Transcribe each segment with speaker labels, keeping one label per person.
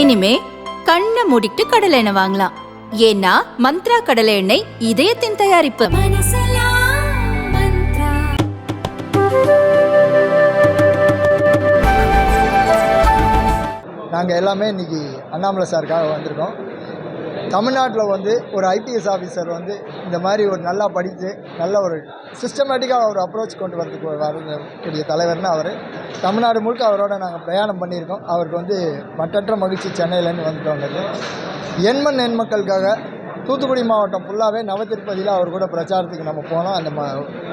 Speaker 1: இனிமே கண்ணை மூடிட்டு கடலை எண்ணெய் வாங்கலாம். ஏன்னா மந்த்ரா கடலை எண்ணெய் இதயத்தின் தயாரிப்பு.
Speaker 2: நாங்கள் எல்லாமே இன்றைக்கி அண்ணாமலை சாருக்காக வந்திருக்கோம். தமிழ்நாட்டில் வந்து ஒரு ஐபிஎஸ் ஆஃபீஸர் வந்து இந்த மாதிரி ஒரு நல்லா படித்து நல்ல ஒரு சிஸ்டமேட்டிக்காக ஒரு அப்ரோச் கொண்டு வரதுக்கு வரக்கூடிய தலைவர்னு அவர். தமிழ்நாடு முழுக்க அவரோட நாங்கள் பிரயாணம் பண்ணியிருக்கோம். அவருக்கு வந்து மற்றற்ற மகிழ்ச்சி சென்னையிலேருந்து வந்துட்டோங்கிறது எண்மண் எண்மக்களுக்காக தூத்துக்குடி மாவட்டம் ஃபுல்லாகவே நவதிருப்பதியில் அவர் கூட பிரச்சாரத்துக்கு நம்ம போனோம். அந்த ம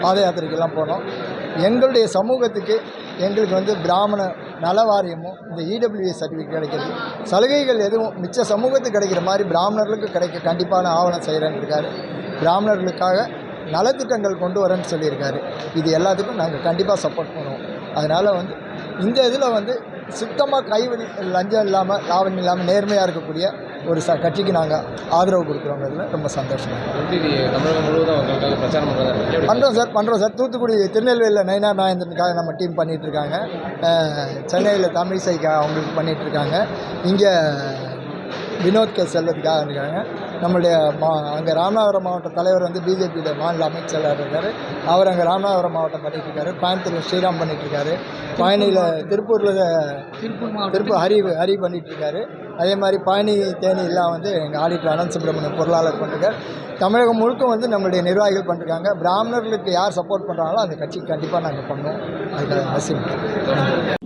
Speaker 2: பாத யாத்திரைக்கெல்லாம் போனோம். எங்களுடைய சமூகத்துக்கு எங்களுக்கு வந்து பிராமண நல வாரியமும் இந்த இடபிள்யூஎஸ் சர்டிஃபிகேட் கிடைக்கிறது சலுகைகள் எதுவும் மிச்ச சமூகத்துக்கு கிடைக்கிற மாதிரி பிராமணர்களுக்கு கிடைக்க கண்டிப்பான ஆவணம் செய்கிறேன்னு இருக்காரு. பிராமணர்களுக்காக நலத்திட்டங்கள் கொண்டு வரேன்னு சொல்லியிருக்காரு. இது எல்லாத்துக்கும் நாங்கள் கண்டிப்பாக சப்போர்ட் பண்ணுவோம். அதனால் வந்து இந்த இதில் வந்து சுத்தமாக கைவழி லஞ்சம் இல்லாமல் லாபம் இல்லாமல் நேர்மையாக இருக்கக்கூடிய ஒரு ச கட்சிக்கு நாங்கள் ஆதரவு கொடுக்குறோங்கிறதுல ரொம்ப சந்தோஷம் பண்ணுறோம் சார் பண்ணுறோம் சார். தூத்துக்குடி திருநெல்வேலியில் நயினார் நாயந்திரனுக்காக நம்ம டீம் பண்ணிகிட்ருக்காங்க சென்னையில் தமிழிசைக்காக அவங்களுக்கு பண்ணிகிட்ருக்காங்க இங்கே வினோத் கே செல்வத்துக்காக இருக்காங்க. நம்மளுடைய மா அங்கே ராமநாதபுரம் மாவட்ட தலைவர் வந்து பிஜேபியோட மாநில அமைச்சராக இருக்கார். அவர் அங்கே ராமநாதபுரம் மாவட்டம் பண்ணிகிட்ருக்காரு கோயம்புத்தூர் ஸ்ரீராம் பண்ணிகிட்ருக்காரு பழனியில் திருப்பூரில் திருப்பூர் திருப்பூர் ஹரி ஹரி பண்ணிகிட்ருக்காரு அதே மாதிரி பழனி தேனி எல்லாம் வந்து எங்கள் ஆடிட்டர் அனந்த் சுப்பிரமணியம் பொருளாளர் பண்ணிருக்கார். தமிழகம் முழுக்க வந்து நம்மளுடைய நிர்வாகிகள் பண்ணிருக்காங்க. பிராமணர்களுக்கு யார் சப்போர்ட் பண்ணுறாங்களோ அந்த கட்சிக்கு கண்டிப்பாக நாங்கள் பண்ணுவோம். அதுக்கு அவசியம்.